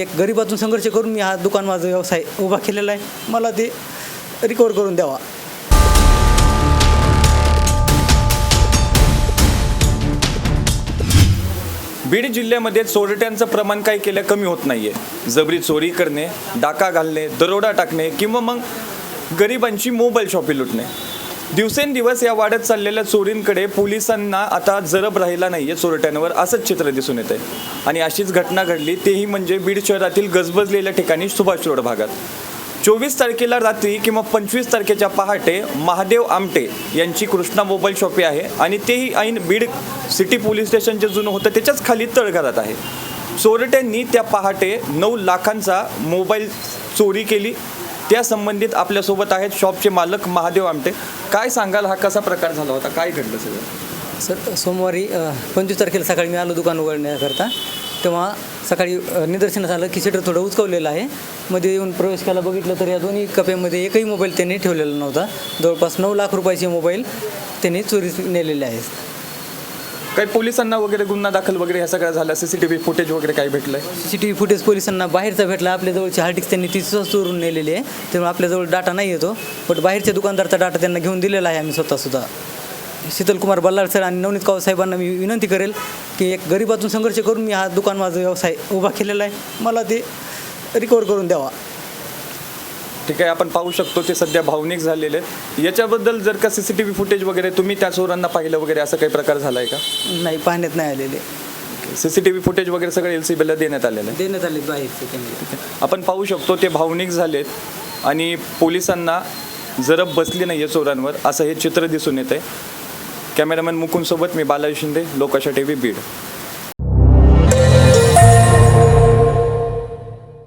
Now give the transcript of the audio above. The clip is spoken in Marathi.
एक गरिबातून संघर्ष करून मी हा दुकान माझा व्यवसाय उभा केलेला आहे. मला ते रिकवर करून द्यावा. बीड जिल्ह्यामध्ये चोरट्यांचं प्रमाण काही केल्या कमी होत नाहीये. जबरी चोरी करणे डाका घालणे दरोडा टाकणे किंवा मग गरिबांची मोबाईल शॉपी लुटणे. दिवसेंदिवस या वाढत चाललेल्या चोरींकडे पोलिसांना आता जरब राहिला नाही आहे चोरट्यांवर असंच चित्र दिसून येते आणि अशीच घटना घडली तेही म्हणजे बीड शहरातील गजबजलेल्या ठिकाणी सुभाष रोड भागात. चोवीस तारखेला रात्री किंवा पंचवीस तारखेच्या पहाटे महादेव आमटे यांची कृष्णा मोबाईल शॉपी आहे आणि तेही ऐन बीड सिटी पोलीस स्टेशन जे जुनं होतं त्याच्याच खाली तळघरात आहे. चोरट्यांनी त्या पहाटे नऊ लाखांचा मोबाईल चोरी केली त्या संबंधित आपल्यासोबत आहेत शॉपचे मालक महादेव आमटे. काय सांगाल हा कसा प्रकार झाला होता? काय घडलं सगळं? सर सोमवारी पंचवीस तारखेला सकाळी मी आलो दुकान उघडण्याकरता. तेव्हा सकाळी निदर्शनास आलं की शटर थोडं उचकवलेलं आहे. मध्ये येऊन प्रवेश केला बघितलं तर या दोन्ही कप्यामध्ये एकही मोबाईल त्यांनी ठेवलेला नव्हता. जवळपास नऊ लाख रुपयाचे मोबाईल त्यांनी चोरी नेलेले आहेत. काही पोलिसांना वगैरे गुन्हा दाखल वगैरे ह्या सगळ्या झाल्या? सीसीटीव्ही फुटेज वगैरे काय भेटलंय? C C T V footage पोलिसांना बाहेरचा भेटला. आपल्याजवळची हार्ड डिस्क त्यांनी ती सुद्धा चोरून नेलेली आहे. त्यामुळे आपल्याजवळ डाटा नाही येतो. बट बाहेरच्या दुकानदारचा डाटा त्यांना घेऊन दिलेला आहे आम्ही स्वतःसुद्धा शीतलकुमार बल्लाळ सर आणि नवनीत काव साहेबांना मी विनंती करेल की एक गरिबातून संघर्ष करून मी हा दुकान माझा व्यवसाय उभा केलेला आहे. मला ते रिकवर करून द्यावा. ठीक आहे आपण पाहू शकतो ते सध्या भावनिक झालेले आहेत. याच्याबद्दल जर का सीसीटीव्ही फुटेज वगैरे तुम्ही त्या चोरांना पाहिलं वगैरे असं काही प्रकार झाला आहे का? नाही पाहण्यात नाही आलेले. सीसीटीव्ही फुटेज वगैरे सगळं एल सी बीला देण्यात आलेलं आहे देण्यात आले बाहेरचे आपण पाहू शकतो ते भावनिक झालेत आणि पोलिसांना जरब बसली नाही आहे चोरांवर असं हे चित्र दिसून येत आहे कॅमेरामॅन मुकुंदसोबत मी बालाजी शिंदे लोकाशा टी व्ही बीड.